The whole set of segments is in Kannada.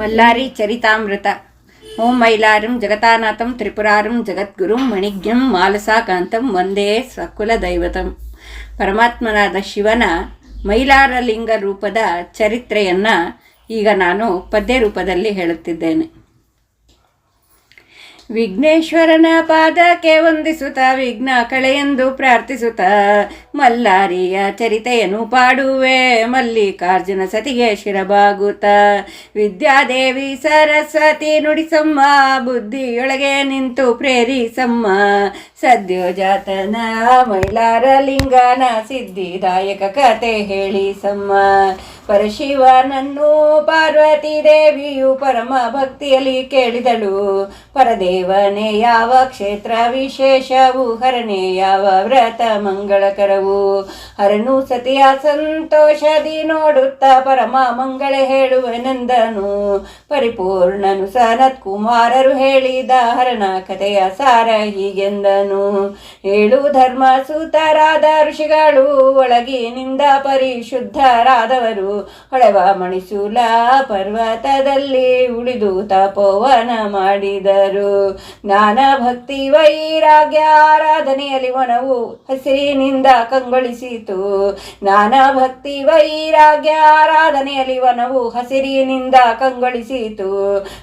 ಮಲ್ಲಾರಿ ಚರಿತಾಮೃತ. ಓಂ ಮೈಲಾರಂ ಜಗತಾನಾಥಂ ತ್ರಿಪುರಾರಂ ಜಗದ್ಗುರುಂ ಮಣಿಜ್ಞಂ ಮಾಲಸಾಕಾಂತಂ ವಂದೇ ಸಕುಲ ದೈವತಂ. ಪರಮಾತ್ಮನಾದ ಶಿವನ ಮೈಲಾರಲಿಂಗ ರೂಪದ ಚರಿತ್ರೆಯನ್ನು ಈಗ ನಾನು ಪದ್ಯ ರೂಪದಲ್ಲಿ ಹೇಳುತ್ತಿದ್ದೇನೆ. ವಿಘ್ನೇಶ್ವರನ ಪಾದಕ್ಕೆ ವಂದಿಸುತ್ತ ವಿಘ್ನ ಕಳೆಯೆಂದು ಪ್ರಾರ್ಥಿಸುತ್ತ, ಮಲ್ಲಾರಿಯ ಚರಿತೆಯನ್ನು ಪಾಡುವೆ, ಮಲ್ಲಿಕಾರ್ಜುನ ಸತಿಗೆ ಶಿರಬಾಗುತ್ತ. ವಿದ್ಯಾದೇವಿ ಸರಸ್ವತಿ ನುಡಿಸಮ್ಮ, ಬುದ್ಧಿಯೊಳಗೆ ನಿಂತು ಪ್ರೇರಿಸಮ್ಮ. ಸದ್ಯೋಜಾತನ ಮೈಲಾರ ಲಿಂಗನ ಸಿದ್ಧಿದಾಯಕ ಕತೆ ಹೇಳಿಸಮ್ಮ ಪರಶಿವನನ್ನು ಪಾರ್ವತಿ ದೇವಿಯು ಪರಮ ಭಕ್ತಿಯಲ್ಲಿ ಕೇಳಿದಳು. ಪರದೇವನೇ, ಯಾವ ಕ್ಷೇತ್ರ ವಿಶೇಷವು? ಹರನೇ, ಯಾವ ವ್ರತ ಮಂಗಳಕರವು? ಹರನು ಸತಿಯ ಸಂತೋಷದಿ ನೋಡುತ್ತ ಪರಮ ಮಂಗಳ ಹೇಳುವನೆಂದನು ಪರಿಪೂರ್ಣನು ಸನತ್ ಕುಮಾರರು ಹೇಳಿದ ಹರನ ಕಥೆಯ ಸಾರ ಹೀಗೆಂದನು. ಏಳು ಧರ್ಮ ಸೂತರಾದ ಋಷಿಗಳು ಒಳಗಿನಿಂದ ಪರಿಶುದ್ಧರಾದವರು. ಹೊಳೆವ ಮಣಿಸೂಲ ಪರ್ವತದಲ್ಲಿ ಉಳಿದು ತಪೋವನ ಮಾಡಿದರು. ಜ್ಞಾನ ಭಕ್ತಿ ವೈರಾಗ್ಯ, ಆರಾಧನೆಯಲ್ಲಿ ವನವು ಹಸಿರಿನಿಂದ ಕಂಗೊಳಿಸಿತು. ಜ್ಞಾನ ಭಕ್ತಿ ವೈರಾಗ್ಯ, ಆರಾಧನೆಯಲ್ಲಿ ವನವು ಹಸಿರಿನಿಂದ ಕಂಗೊಳಿಸಿತು.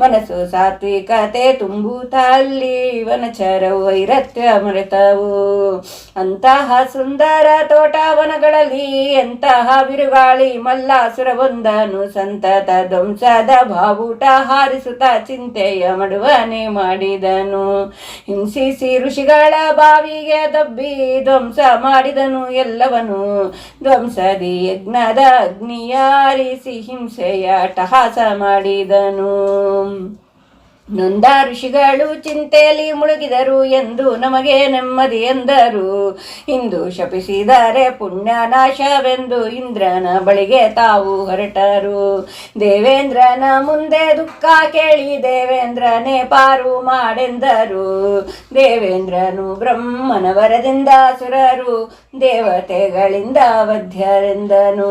ಮನಸ್ಸು ಸಾತ್ವಿಕತೆ ತುಂಬುತ್ತಲ್ಲಿ ವನಚರ ವೈರತ್ಯ ಮರೆತವು. ಅಂತಹ ಸುಂದರ ತೋಟವನಗಳಲ್ಲಿ ಎಂತಹ ಬಿರುಗಾಳಿ ಮಲ್ಲಾಸುರವೊಂದನು ಸಂತತ ಧ್ವಂಸದ ಬಾವುಟ ಹಾರಿಸುತ್ತ ಚಿಂತೆಯ ಮಡುವನೆ ಮಾಡಿದನು. ಹಿಂಸಿಸಿ ಋಷಿಗಳ ಬಾವಿಗೆ ದಬ್ಬಿ ಧ್ವಂಸ ಮಾಡಿದನು ಎಲ್ಲವನು. ಧ್ವಂಸದಿ ಯಜ್ಞದ ಅಗ್ನಿಯಾರಿಸಿ ಹಿಂಸೆಯ ಟಹಾಸ ಮಾಡಿದನು. ನೊಂದ ಋಷಿಗಳು ಚಿಂತೆಯಲ್ಲಿ ಮುಳುಗಿದರು ಎಂದು ನಮಗೆ ನೆಮ್ಮದಿ ಎಂದರು. ಇಂದು ಶಪಿಸಿದರೆ ಪುಣ್ಯ ನಾಶವೆಂದು ಇಂದ್ರನ ಬಳಿಗೆ ತಾವು ಹೊರಟರು. ದೇವೇಂದ್ರನ ಮುಂದೆ ದುಃಖ ಕೇಳಿ ದೇವೇಂದ್ರನೇ ಪಾರು ಮಾಡೆಂದರು. ದೇವೇಂದ್ರನು ಬ್ರಹ್ಮನ ವರದಿಂದ ಸುರರು, ದೇವತೆಗಳಿಂದ ವಧ್ಯರೆಂದನು.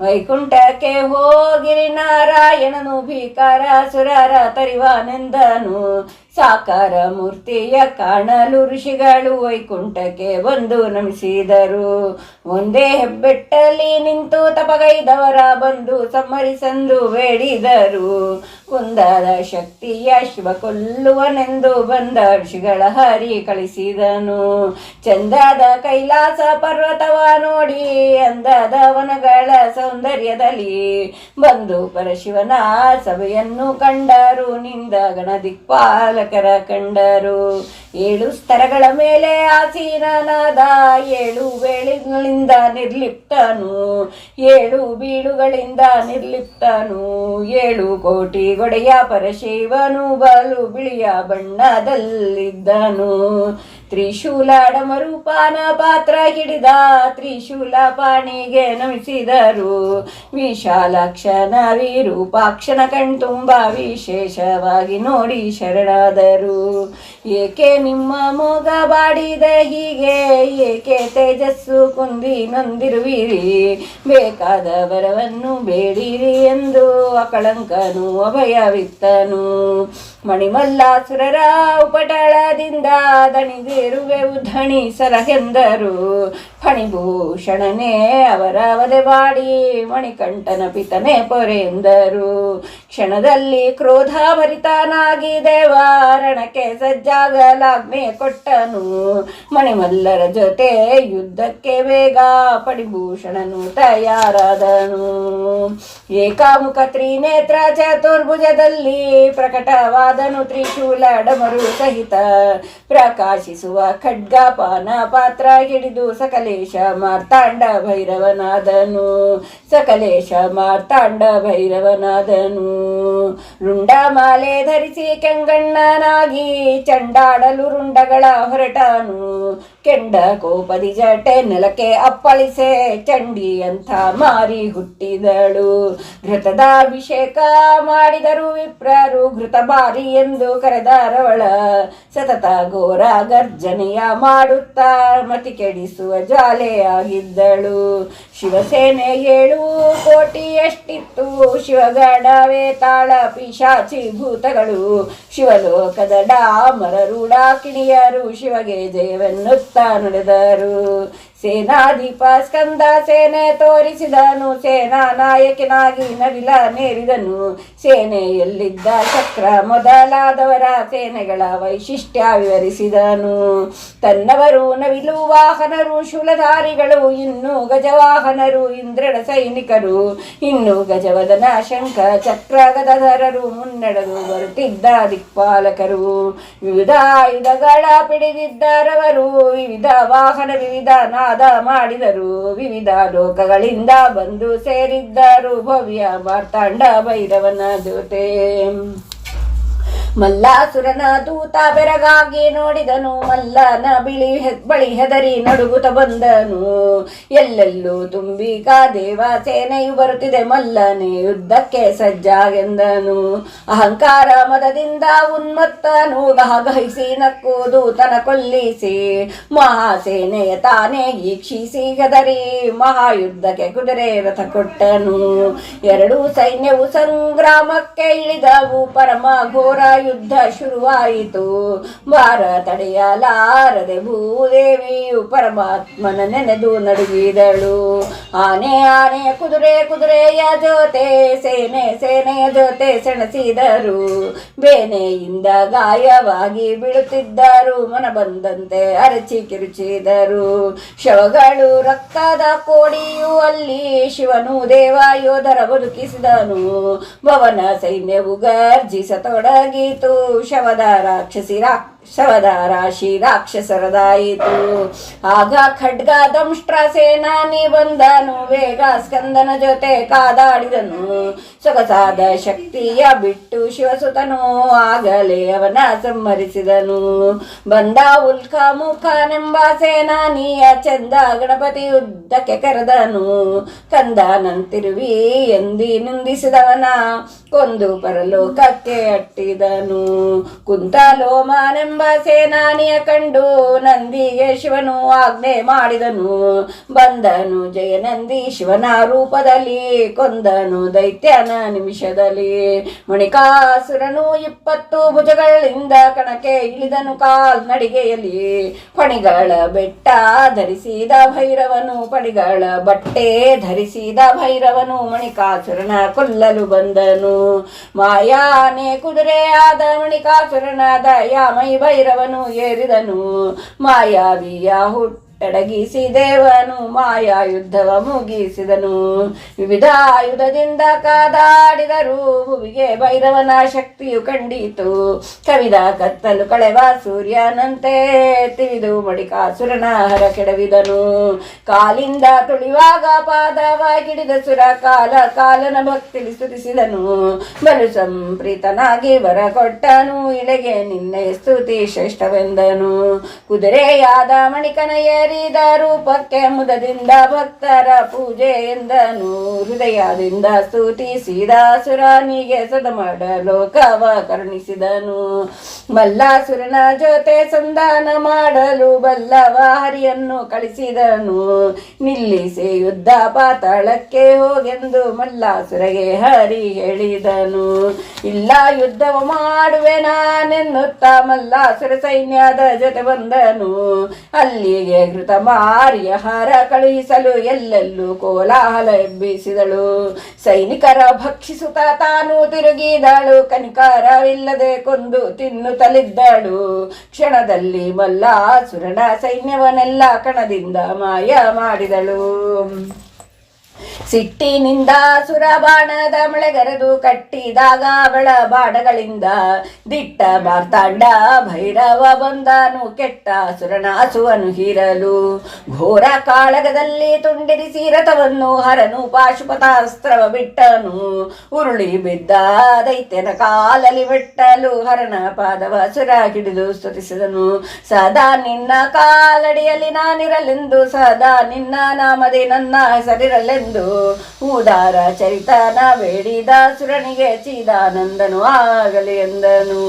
ವೈಕುಂಠಕ್ಕೆ ಹೋಗಿರಿ ನಾರಾಯಣನು ಭೀಕರ ಸುರರ ತರಿವಾನೆಂದನು ಸಾಕಾರ ಮೂರ್ತಿಯ ಕಾಣಲು ಋಷಿಗಳು ವೈಕುಂಠಕ್ಕೆ ಬಂದು ನಮಿಸಿದರು. ಒಂದೇ ಹೆಬ್ಬೆಟ್ಟಲ್ಲಿ ನಿಂತು ತಪಗೈದವರ ಬಂದು ಸಮ್ಮರಿಸಂದು ಬೇಡಿದರು. ಕುಂದದ ಶಕ್ತಿಯ ಶಿವ ಕೊಲ್ಲುವನೆಂದು ಬಂದ ಋಷಿಗಳ ಹರಿ ಕಳಿಸಿದನು. ಚಂದದ ಕೈಲಾಸ ಪರ್ವತವ ನೋಡಿ ಅಂದದ ವನಗಳ ಸೌಂದರ್ಯದಲ್ಲಿ ಬಂದು ಪರಶಿವನ ಸಭೆಯನ್ನು ಕಂಡರು. ನಿಂದ ಗಣ ದಿಕ್ಪಾಲಕರ ಕಂಡರು. ಏಳು ಸ್ತರಗಳ ಮೇಲೆ ಆಸೀನನಾದ ಏಳು ವೇಳಿಗಳಿಂದ ನಿರ್ಲಿಪ್ತನು. ಏಳು ಬೀಳುಗಳಿಂದ ನಿರ್ಲಿಪ್ತನು. ಏಳು ಕೋಟಿ ಗೊಡೆಯ ಪರಶಿವನು ಬಲು ಬಿಳಿಯ ಬಣ್ಣದಲ್ಲಿದ್ದನು. ತ್ರಿಶೂಲ ಡಮರೂಪಾನ ಪಾತ್ರ ಹಿಡಿದ ತ್ರಿಶೂಲ ಪಾಣಿಗೆ ನಮಿಸಿದರು. ವಿಶಾಲಾಕ್ಷನ ವಿರೂಪಾಕ್ಷಣ ಕಣ್ತುಂಬ ವಿಶೇಷವಾಗಿ ನೋಡಿ ಶರಣಾದರು. ಏಕೆ ನಿಮ್ಮ ಮೊಗ ಬಾಡಿದ ಹೀಗೆ? ಏಕೆ ತೇಜಸ್ಸು ಕುಂದಿ ನೊಂದಿರುವಿರಿ? ಬೇಕಾದ ವರವನ್ನು ಬೇಡಿರಿ ಎಂದು ಅಕಳಂಕನು ಅಭಯವಿತ್ತನು. ಮಣಿಮಲ್ಲಾಸುರರ ಉಪಟಳದಿಂದ ದಣಿದಿರುವೆವು ಧಣಿ ಸರಹೆಂದರು. ಫಣಿಭೂಷಣನೇ ಅವರ ಅವಧೆ ಮಾಡಿ ಮಣಿಕಂಠನ ಪಿತನೆ ಪೊರೆಂದರು. ಕ್ಷಣದಲ್ಲಿ ಕ್ರೋಧಾಭರಿತನಾಗಿ ದೇವಾರಣಕ್ಕೆ ಸಜ್ಜಾಗಲಾಜ್ಞೆ ಕೊಟ್ಟನು. ಮಣಿಮಲ್ಲರ ಜೊತೆ ಯುದ್ಧಕ್ಕೆ ಬೇಗ ಪಡಿಭೂಷಣನು ತಯಾರಾದನು. ಏಕಾಮುಖ ತ್ರಿನೇತ್ರ ಚತುರ್ಭುಜದಲ್ಲಿ ಪ್ರಕಟವಾದನು ತ್ರಿಶೂಲ ಡಮರು ಸಹಿತ. ಪ್ರಕಾಶಿಸುವ ಖಡ್ಗಪಾನ ಪಾತ್ರ ಹಿಡಿದು ಸಕಲೇಶ ಮಾರ್ತಾಂಡ ಭೈರವನಾದನು. ಸಕಲೇಶ ಮಾರ್ತಾಂಡ ಭೈರವನಾದನು. ರುಂಡ ಮಾಲೆ ಧರಿಸಿ ಕೆಂಗಣ್ಣನಾಗಿ ಚಂಡಾಡಲು ರುಂಡಗಳ ಹೊರಟನು. ಕೆಂಡ ಕೋಪದಿ ಜಟೆ ನೆಲಕ್ಕೆ ಅಪ್ಪಳಿಸೆ ಚಂಡಿ ಅಂತ ಮಾರಿ ಹುಟ್ಟಿದಳು. ಘೃತದ ಅಭಿಷೇಕ ಮಾಡಿದರು ವಿಪ್ರರು. ಘೃತ ಬಾರಿ ಎಂದು ಕರೆದಾರವಳ ಸತತ ಘೋರ ಗರ್ಜನೆಯ ಮಾಡುತ್ತಾ ಮತಿ ಕೆಡಿಸುವ ಜ್ವಾಲೆಯಾಗಿದ್ದಳು. ಶಿವಸೇನೆ ಏಳು ಕೋಟಿ ಎಷ್ಟಿತ್ತು ಶಿವಗಡವೇ ತಾಳ ಪಿಶಾಚಿ ಭೂತಗಳು. ಶಿವಲೋಕದ ಡಾಮರರು ಡಾಕಿಣಿಯರು ಶಿವಗೆ ಜಯವೆನ್ನುತ್ತಾ తానుడెదారు ಸೇನಾಧಿಪ ಸ್ಕಂದ ಸೇನೆ ತೋರಿಸಿದನು. ಸೇನಾ ನಾಯಕನಾಗಿ ನವಿಲ ಮೇರಿದನು. ಸೇನೆಯಲ್ಲಿದ್ದ ಚಕ್ರ ಮೊದಲಾದವರ ಸೇನೆಗಳ ವೈಶಿಷ್ಟ್ಯ ವಿವರಿಸಿದನು. ತನ್ನವರು ನವಿಲು ವಾಹನರು, ಶೂಲಧಾರಿಗಳು, ಇನ್ನು ಗಜವಾಹನರು, ಇಂದ್ರನ ಸೈನಿಕರು, ಇನ್ನು ಗಜವದನ ಶಂಖ ಚಕ್ರ ಗದಧರರು ಮುನ್ನಡೆದು ಬರುತ್ತಿದ್ದ ದಿಕ್ಪಾಲಕರು, ವಿವಿಧ ಆಯುಧಗಳ ಪಿಡಿದಿದ್ದರವರು, ವಿವಿಧ ವಾಹನ, ವಿವಿಧ ನಾದ ಮಾಡಿದರು. ವಿವಿಧ ಲೋಕಗಳಿಂದ ಬಂದು ಸೇರಿದ್ದರು. ಭವ್ಯ ಮಾರ್ತಾಂಡ ಭೈರವನ ಜೊತೆ. ಮಲ್ಲಾಸುರನ ದೂತ ಬೆರಗಾಗಿ ನೋಡಿದನು, ಮಲ್ಲನ ಬಿಳಿ ಬಳಿ ಹೆದರಿ ನಡುಗುತ್ತ ಬಂದನು. ಎಲ್ಲೆಲ್ಲೂ ತುಂಬಿಕಾ ದೇವ ಸೇನೆಯು ಬರುತ್ತಿದೆ, ಮಲ್ಲನೆ ಯುದ್ಧಕ್ಕೆ ಸಜ್ಜಾಗೆಂದನು. ಅಹಂಕಾರ ಮದದಿಂದ ಉನ್ಮತ್ತನು ಗಹಗಹಿಸಿ ನಕ್ಕು ದೂತನ ಕೊಲ್ಲಿಸಿ ಮಹಾಸೇನೆಯ ತಾನೇ ಈಕ್ಷಿಸಿ ಹೆದರಿ, ಮಹಾಯುದ್ಧಕ್ಕೆ ಕುದುರೆ ರಥ ಕೊಟ್ಟನು. ಎರಡೂ ಸೈನ್ಯವು ಸಂಗ್ರಾಮಕ್ಕೆ ಇಳಿದವು, ಪರಮ ಘೋರ ಯುದ್ಧ ಶುರುವಾಯಿತು. ಭಾರ ತಡೆಯಲಾರದೆ ಭೂದೇವಿಯು ಪರಮಾತ್ಮನ ನೆನೆದು ನಡುಗಿದಳು. ಆನೆ ಆನೆ, ಕುದುರೆ, ಕುದುರೆಯ ಜೊತೆ, ಸೇನೆ, ಸೇನೆಯ ಜೊತೆ ಸೆಣಸಿದರು. ಬೇನೆಯಿಂದ ಗಾಯವಾಗಿ ಬೀಳುತ್ತಿದ್ದರು. ಮನ ಬಂದಂತೆ ಅರಚಿ ಕಿರುಚಿದರು. ಶವಗಳು ರಕ್ತದ ಕೋಡಿಯು ಅಲ್ಲಿ ಶಿವನು ದೇವ ಯೋಧರ ಬದುಕಿಸಿದನು. ಭವನ ಸೈನ್ಯವು ಗರ್ಜಿಸತೊಡಗಿತು. త్వరితోషవద రాక్షసిరా. ರಾಕ್ ಶವದ ರಾಶಿ ರಾಕ್ಷಸರದಾಯಿತು ಆಗ ಖಡ್ಗ ದಂಷ್ಟ್ರ ಸೇನಾನಿ ಬಂದನು ವೇಗ ಸ್ಕಂದನ ಜೊತೆ ಕಾದಾಡಿದನು. ಸೊಗಸಾದ ಶಕ್ತಿಯ ಬಿಟ್ಟು ಶಿವಸುತನು ಆಗಲೇ ಅವನ ಸಂಹರಿಸಿದನು. ಬಂದ ಉಲ್ಕ ಮುಖನೆಂಬ ಸೇನಾನಿಯ ಚಂದ ಗಣಪತಿ ಯುದ್ಧಕ್ಕೆ ಕರೆದನು. ಕಂದನಂತಿರುವಿ ಎಂದಿ ನಿಂದಿಸಿದವನ, ಕೊಂದು ಪರಲೋಕಕ್ಕೆ ಅಟ್ಟಿದನು. ಕುಂತಲೋಮನೆಂಬ ಸೇನಾನಿಯ ಕಂಡು ನಂದಿಗೆ ಶಿವನು ಆಜ್ಞೆ ಮಾಡಿದನು. ಬಂದನು ಜಯನಂದಿ ಶಿವನ ರೂಪದಲ್ಲಿ, ಕೊಂದನು ದೈತ್ಯನ ನಿಮಿಷದಲ್ಲಿ. ಮಣಿಕಾಸುರನು ಇಪ್ಪತ್ತು ಭುಜಗಳಿಂದ ಕಣಕ್ಕೆ ಇಳಿದನು ಕಾಲ್ನಡಿಗೆಯಲ್ಲಿ ಪಣಿಗಳ ಬೆಟ್ಟ ಧರಿಸಿದ ಭೈರವನು ಪಣಿಗಳ ಬಟ್ಟೆ ಧರಿಸಿದ ಭೈರವನು ಮಣಿಕಾಸುರನ ಕೊಲ್ಲಲು ಬಂದನು. ಮಾಯಾನೆ ಆದ ಮಣಿಕಾಸುರನಾದ ಯಾಮೈ ಭೈರವನು ಏರಿದನು. ಮಾಯಾವಿಯ ಹುಟ್ಟಡಗಿಸಿ ದೇವನು ಮಾಯಾ ಯುದ್ಧವ ಮುಗಿಸಿದನು. ವಿವಿಧ ಆಯುಧದಿಂದ ಕಾದಾಡಿದರು, ಭುವಿಗೆ ಭೈರವನ ಶಕ್ತಿಯು ಕಂಡಿತು. ಕವಿದ ಕತ್ತಲು ಕಳೆವ ಸೂರ್ಯನಂತೆ ತಿವಿದು ಮಡಿಕಾಸುರನ ಹರ ಕೆಡವಿದನು. ಕಾಲಿಂದ ತುಳಿವಾಗ ಪಾದವ ಗಿಡಿದ ಸುರ ಕಾಲ ಕಾಲನ ಭಕ್ತಿ ಸ್ತುತಿಸಿದನು ಬಲು ಸಂಪ್ರೀತನಾಗಿ ಬರ ಕೊಟ್ಟನು ಇಳೆಗೆ ನಿನ್ನೆ ಸ್ತುತಿ ಶ್ರೇಷ್ಠವೆಂದನು. ಕುದುರೆಯಾದ ಮಣಿಕನ ಏರಿದ ರೂಪಕ್ಕೆ ಮುದದಿಂದ ಭಕ್ತರ ಪೂಜೆ ಎಂದನು. ಹೃದಯದಿಂದ ಸ್ತುತಿಸಿದ ಸುರನಿಗೆ ಸದ ಲೋಕವ ಕರುಣಿಸಿದನು. ಮಲ್ಲಾಸುರನ ಜೊತೆ ಸಂಧಾನ ಮಾಡಲು ಬಲ್ಲವ ಹರಿಯನ್ನು ಕಳಿಸಿದನು. ನಿಲ್ಲಿಸಿ ಯುದ್ಧ ಪಾತಾಳಕ್ಕೆ ಹೋಗೆಂದು ಮಲ್ಲಾಸುರಗೆ ಹರಿ ಹೇಳಿದನು. ಇಲ್ಲ, ಯುದ್ಧವ ಮಾಡುವೆ ನಾನೆನ್ನುತ್ತಾ ಮಲ್ಲಾಸುರ ಸೈನ್ಯದ ಜೊತೆ ಬಂದನು. ಅಲ್ಲಿಗೆ ಘೃತ ಮಾರಿಯ ಹಾರ ಕಳುಹಿಸಲು ಎಲ್ಲೆಲ್ಲೂ ಕೋಲಾಹಲ ಎಬ್ಬಿಸಿದಳು. ಸೈನಿಕರ ಭಕ್ಷಿಸುತ್ತ ತಾನು ತಿರುಗಿದಳು. ಕನಿಕಾರವಿಲ್ಲದೆ ಕೊಂದು ತಿನ್ನುತ್ತಲಿದ್ದಳು. ಕ್ಷಣದಲ್ಲಿ ಮಲ್ಲ ಸುರಣ ಸೈನ್ಯವನ್ನೆಲ್ಲ ಕಣದಿಂದ ಮಾಯ ಮಾಡಿದಳು. ಸಿಟ್ಟಿನಿಂದ ಸುರಬಾಣದ ಮಳೆಗರೆದು ಕಟ್ಟಿದಾಗ ಅವಳ ಬಾಣಗಳಿಂದ ದಿಟ್ಟ ಮಾರ್ತಾಂಡ ಭೈರವ ಬಂದನು, ಕೆಟ್ಟ ಸುರನಾಸುವನು ಹೀರಲು. ಘೋರ ಕಾಳಗದಲ್ಲಿ ತುಂಡಿರಿಸಿ ರಥವನ್ನು ಹರನು, ಪಾಶುಪತಾಸ್ತ್ರವ ಬಿಟ್ಟನು. ಉರುಳಿ ಬಿದ್ದ ದೈತ್ಯನ ಕಾಲಲಿ ಬಿಟ್ಟಲು ಹರನ ಪಾದವ ಸುರ ಹಿಡಿದು ಸ್ತುತಿಸಿದನು. ಸದಾ ನಿನ್ನ ಕಾಲಡಿಯಲ್ಲಿ ನಾನಿರಲೆಂದು, ಸದಾ ನಿನ್ನ ನಾಮದೇ ನನ್ನ ಹೆಸರಿರಲೆಂದು ಉದಾರ ಚರಿತನ ಬೇಡಿದ ಸುರನಿಗೆ ಚಿದಾನಂದನು ಆಗಲಿ ಎಂದನು.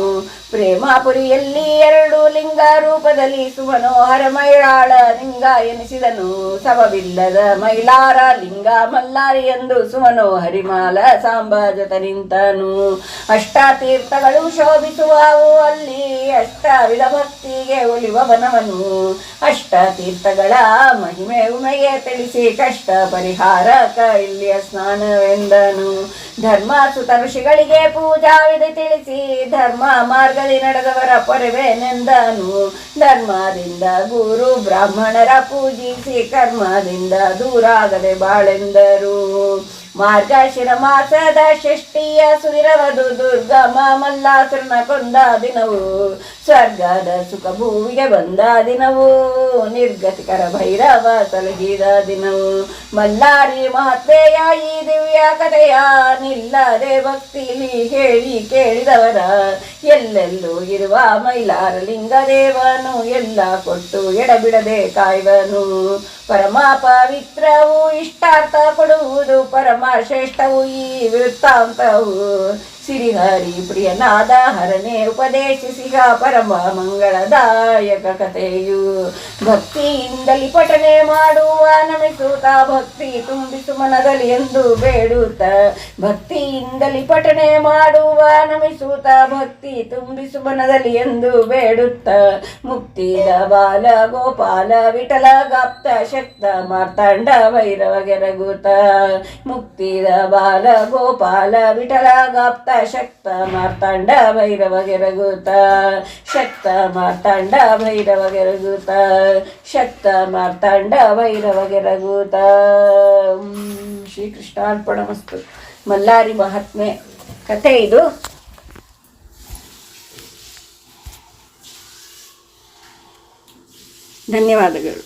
ಪ್ರೇಮಾಪುರಿಯಲ್ಲಿ ಎರಡು ಲಿಂಗ ರೂಪದಲ್ಲಿ ಸುಮನೋಹರ ಮೈಳಾಳ ಲಿಂಗ ಎನಿಸಿದನು. ಸವವಿಲ್ಲದ ಮೈಲಾರ ಲಿಂಗ ಮಲ್ಲಾರಿ ಎಂದು ಸುಮನೋ ಹರಿಮಾಲ ಸಾಂಬ ಜೊತೆ ನಿಂತನು. ಅಷ್ಟ ತೀರ್ಥಗಳು ಶೋಭಿಸುವವು. ಅಲ್ಲಿ ಅಷ್ಟ ಭಕ್ತಿಗೆ ಒಲಿವವನವನು ಅಷ್ಟ ತೀರ್ಥಗಳ ಮಹಿಮೆ ಉಮೆಗೆ ತಿಳಿಸಿ ಕಷ್ಟ ಪರಿಹಾರಕ ಇಲ್ಲಿಯ ಸ್ನಾನವೆಂದನು. ಧರ್ಮ ಸುತ ಋಷಿಗಳಿಗೆ ಪೂಜಾ ವಿಧಿ ತಿಳಿಸಿ ಧರ್ಮ ಮಾರ್ಗದಿ ನಡೆದವರ ಪೊರೆವೇನೆಂದನು ಧರ್ಮದಿಂದ ಗುರು ಬ್ರಾಹ್ಮಣರ ಪೂಜಿಸಿ ಕರ್ಮದಿಂದ ದೂರಾಗದೆ ಬಾಳೆಂದರು. ಮಾರ್ಗಶಿರ ಮಾಸದ ಷಷ್ಠಿಯ ಸುರವದು ದುರ್ಗಮ ಮಲ್ಲಾಸುರನ ಕೊಂದ ದಿನವು ಸ್ವರ್ಗದ ಸುಖ ಭೂವಿಗೆ ಬಂದ ದಿನವು, ನಿರ್ಗತಿಕರ ಭೈರವ ಸಲಗಿದ ದಿನವು. ಮಲ್ಲಾರಿ ಮಹತ್ವೆಯ ಈ ದಿವ್ಯ ಕಥೆಯ ನಿಲ್ಲದೆ ಭಕ್ತಿಲಿ ಹೇಳಿ ಕೇಳಿದವರ. ಎಲ್ಲೆಲ್ಲೂ ಇರುವ ಮೈಲಾರ ಲಿಂಗದೇವನು, ಎಲ್ಲ ಕೊಟ್ಟು ಎಡಬಿಡದೆ ಕಾಯುವನು. ಪರಮ ಪವಿತ್ರವು ಇಷ್ಟಾರ್ಥ ಕೊಡುವುದು, ಪರಮ ಶ್ರೇಷ್ಠವು ಈ ವೃತ್ತಾಂತವು. ಸಿರಿಹರಿ ಪ್ರಿಯನಾದ ಹರನೆ ಉಪದೇಶಿಸಿಗ ಪರಮ ಮಂಗಳದಾಯಕ ಕಥೆಯು. ಭಕ್ತಿಯಿಂದಲಿ ಪಠನೆ ಮಾಡುವ ನಮಿಸುತ್ತ ಭಕ್ತಿ ತುಂಬಿಸು ಮನದಲ್ಲಿ ಎಂದು ಬೇಡುತ್ತ. ಭಕ್ತಿಯಿಂದಲಿ ಪಠನೆ ಮಾಡುವ ನಮಿಸುತ್ತ ಭಕ್ತಿ ತುಂಬಿಸು ಮನದಲ್ಲಿ ಎಂದು ಬೇಡುತ್ತ. ಮುಕ್ತಿದ ಬಾಲ ಗೋಪಾಲ ವಿಠಲ ಗಾಪ್ತ ಶಕ್ತ ಮಾರ್ತಾಂಡ ಭೈರವ ಗೆರಗುತ್ತ ಮುಕ್ತಿದ ಬಾಲ ಗೋಪಾಲ ವಿಠಲ ಗಾಪ್ತ ಶಕ್ತ ಮಾರ್ತಾಂಡ ಭೈರವ ಗೆರಗೂತ. ಶಕ್ತ ಮಾರ್ತಾಂಡ ಭೈರವ ಗೆರಗೂತ. ಶಕ್ತ ಮಾರ್ತಾಂಡ ಭೈರವ ಗೆರಗುತ್ತ ಶ್ರೀಕೃಷ್ಣಾರ್ಪಣಮಸ್ತು ಮಲ್ಲಾರಿ ಮಹಾತ್ಮೆ ಕಥೆ ಇದು. ಧನ್ಯವಾದಗಳು.